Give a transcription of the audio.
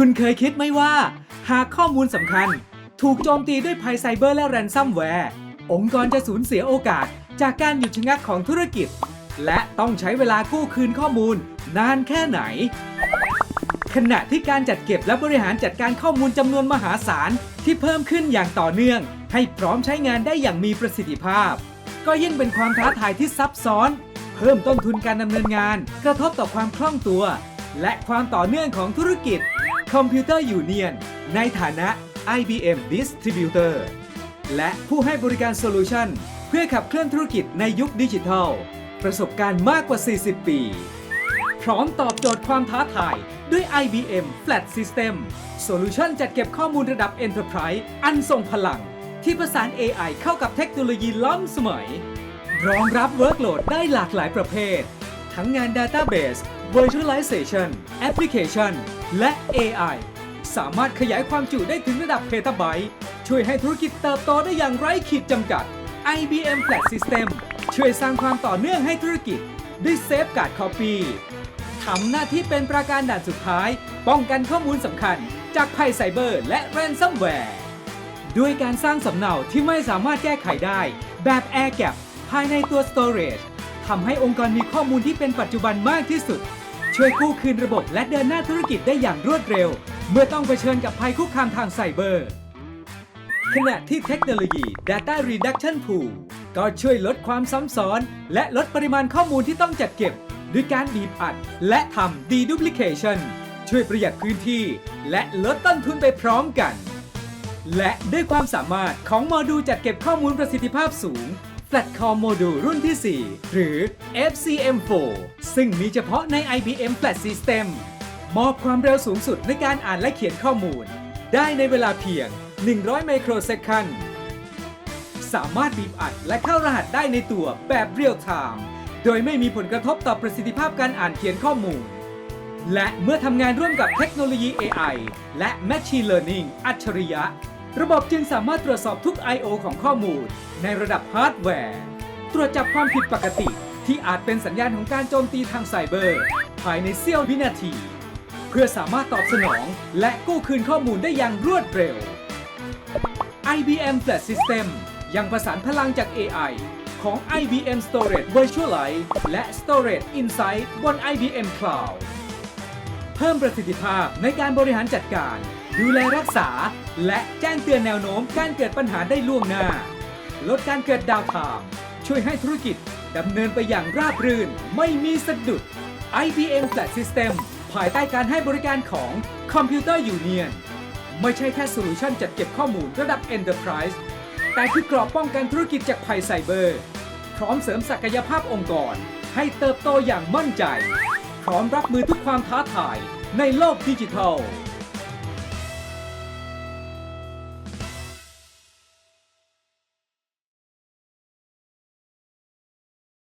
คุณเคยคิดไหมว่า หากข้อมูลสำคัญ ถูกโจมตีด้วยภัยไซเบอร์และแรนซัมแวร์ องค์กรจะสูญเสียโอกาส จากการหยุดชะงักของธุรกิจ และต้องใช้เวลากู้คืนข้อมูล นานแค่ไหน ขณะที่การจัดเก็บและบริหารจัดการข้อมูลจำนวนมหาศาลที่เพิ่มขึ้นอย่างต่อเนื่อง ให้พร้อมใช้งานได้อย่างมีประสิทธิภาพ ก็ยิ่งเป็นความท้าทายที่ซับซ้อน เพิ่มต้นทุนการดำเนินงาน กระทบต่อความคล่องตัว และความต่อเนื่องของธุรกิจ Computer Union ในฐานะ IBM Distributor และผู้ให้บริการโซลูชันเพื่อขับเคลื่อนธุรกิจในยุคดิจิทัล ประสบการณ์มากกว่า 40 ปี พร้อมตอบโจทย์ความท้าทายด้วย IBM Flat System โซลูชันจัดเก็บข้อมูลระดับ Enterprise อันทรงพลัง ที่ประสาน AI เข้ากับเทคโนโลยีล้ำสมัย รองรับ Workload ได้หลากหลายประเภท ทั้งงาน Database Virtualization Application และ AI สามารถขยายความจุได้ถึงระดับเพตาไบต์ช่วยให้ธุรกิจเติบโตได้อย่างไร้ขีดจำกัด IBM Flat System ช่วยสร้างความต่อเนื่องให้ธุรกิจ ด้วย Safeguard Copy ทำหน้าที่เป็นประการด่านสุดท้าย ป้องกันข้อมูลสำคัญ จากภัยไซเบอร์และแรนซัมแวร์ ด้วยการสร้างสำเนาที่ไม่สามารถแก้ไขได้ แบบ Air Gap ภายในตัว Storage ทำให้องค์กรมีข้อมูลที่เป็นปัจจุบันมากที่สุด ช่วยกู้คืนระบบและเดินหน้าธุรกิจได้อย่างรวดเร็ว เมื่อต้องเผชิญกับภัยคุกคามทางไซเบอร์ ขณะที่เทคโนโลยี Data Reduction Pool ก็ช่วยลดความซ้ำซ้อน และลดปริมาณข้อมูลที่ต้องจัดเก็บด้วยการบีบอัด และทำ Deduplication ช่วยประหยัดพื้นที่ และลดต้นทุนไปพร้อมกัน และด้วยความสามารถของโมดูลจัดเก็บข้อมูลประสิทธิภาพสูง Flatcom Module รุ่นที่ 4 หรือ FCM4 ซึ่งมีเฉพาะใน IBM Flat System มอบความเร็วสูงสุดในการอ่านและเขียนข้อมูล ได้ในเวลาเพียง 100 ไมโครเซคันสามารถบีบอัดและเข้ารหัสได้ในตัวแบบเรียลไทม์โดยไม่มีผลกระทบต่อประสิทธิภาพการอ่านเขียนข้อมูล และเมื่อทำงานร่วมกับเทคโนโลยี AI และ Machine Learning อัจฉริยะ ระบบจึงสามารถตรวจสอบทุก I/O ของข้อมูล ในระดับฮาร์ดแวร์ ตรวจจับความผิดปกติที่อาจเป็นสัญญาณของการโจมตีทางไซเบอร์ ภายในเสี้ยววินาที เพื่อสามารถตอบสนองและกู้คืนข้อมูลได้อย่างรวดเร็ว IBM Flat System ยังประสานพลังจาก AI ของ IBM Storage Virtualize และ Storage Insight บน IBM Cloud เพิ่มประสิทธิภาพในการบริหารจัดการ ดูแลรักษา และแจ้งเตือนแนวโน้มการเกิดปัญหาได้ล่วงหน้า ลดการเกิดดาวน์ไทม์ช่วยให้ธุรกิจดำเนินไปอย่างราบรื่นไม่มีสะดุด IBM Flat System ภายใต้การให้บริการของ Computer Union ไม่ใช่แค่โซลูชันจัดเก็บข้อมูลระดับ Enterprise แต่คือกรอบป้องกันธุรกิจจากภัยไซเบอร์ พร้อมเสริมศักยภาพองค์กร ให้เติบโตอย่างมั่นใจ พร้อมรับมือทุกความท้าทายในโลกดิจิทัล